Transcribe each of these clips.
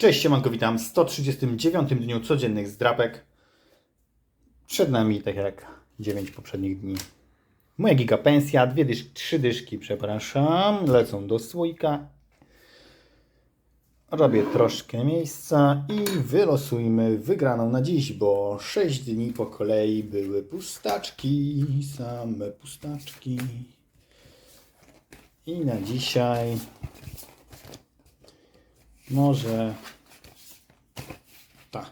Cześć, siemanko, witam w 139 dniu codziennych zdrapek. Przed nami, tak jak 9 poprzednich dni, moja giga pensja, dwie dysz, trzy dyszki, przepraszam, lecą do słoika. Robię troszkę miejsca i wylosujmy wygraną na dziś, bo 6 dni po kolei były pustaczki, same pustaczki. I na dzisiaj może. Tak.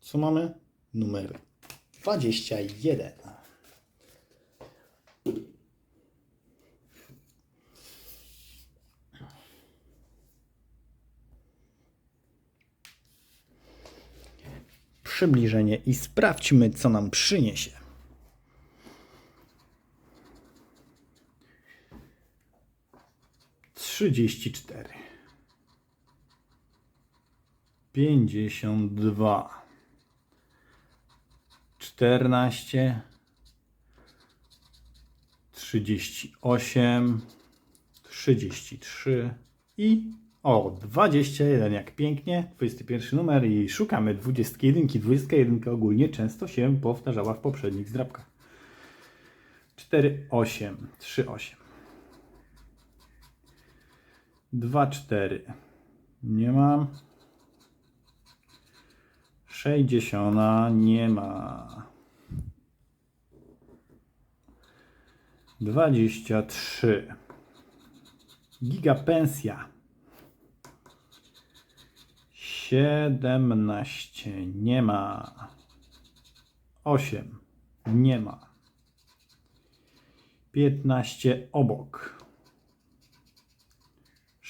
Co mamy? Numer 21. Przybliżenie i sprawdźmy, co nam przyniesie. Trzydzieści cztery. Pięćdziesiąt dwa. Czternaście. Trzydzieści osiem. Trzydzieści trzy. I o, 21, jak pięknie. 21 numer i szukamy 21. 21 ogólnie często się powtarzała w poprzednich zdrabkach. 4, 8, 3, 8. 2, 4. Nie ma. 60 nie ma. 23. Giga pensja. 17 nie ma. 8 nie ma. 15 obok.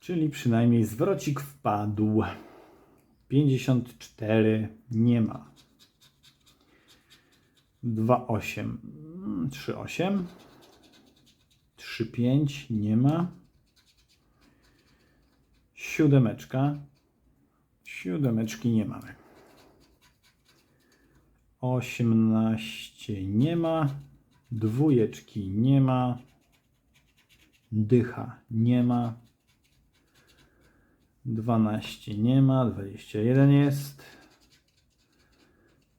Czyli przynajmniej zwrocik wpadł. 54 nie ma. 28 38 35 nie ma. Siódemeczka Siódemeczki nie mamy. 18 nie ma. Dwójeczki nie ma. Dycha nie ma. 12 nie ma. 21 jest.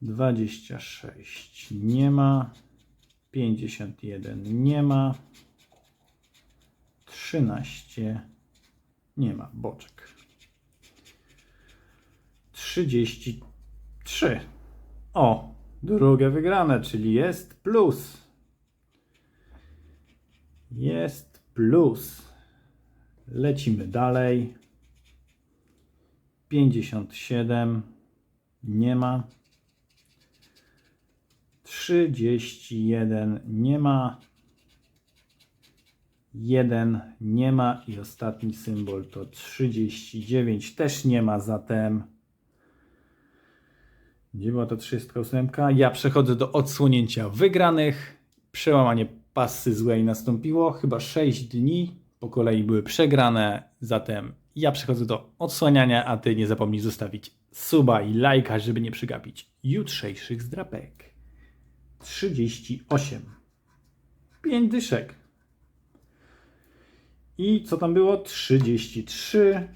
26 nie ma. 51 nie ma. 13 nie ma. Boczek. 33. O, drugie wygrane, czyli jest plus. Jest plus. Lecimy dalej. 57. Nie ma. 31 nie ma. 1 nie ma i ostatni symbol to 39 też nie ma, zatem gdzie była ta 38? Ja przechodzę do odsłonięcia wygranych. Przełamanie pasy złej nastąpiło. Chyba 6 dni po kolei były przegrane. Zatem ja przechodzę do odsłaniania, a ty nie zapomnij zostawić suba i lajka, żeby nie przegapić jutrzejszych zdrapek. 38. 5 dyszek. I co tam było? 33.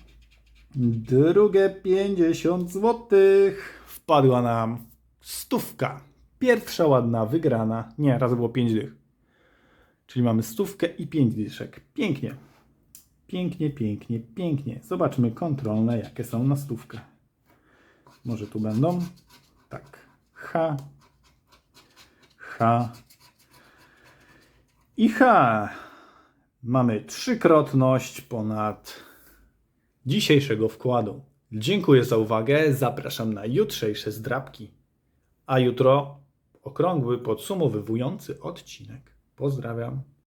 Drugie 50 złotych wpadła nam stówka. Pierwsza ładna, wygrana. Nie, raz było 5 dych. Czyli mamy stówkę i 5 dyszek. Pięknie. Pięknie, pięknie, pięknie. Zobaczmy kontrolne, jakie są na stówkę. Może tu będą? Tak. H. H. I H. Mamy trzykrotność ponad dzisiejszego wkładu. Dziękuję za uwagę. Zapraszam na jutrzejsze zdrabki. A jutro okrągły, podsumowywujący odcinek. Pozdrawiam.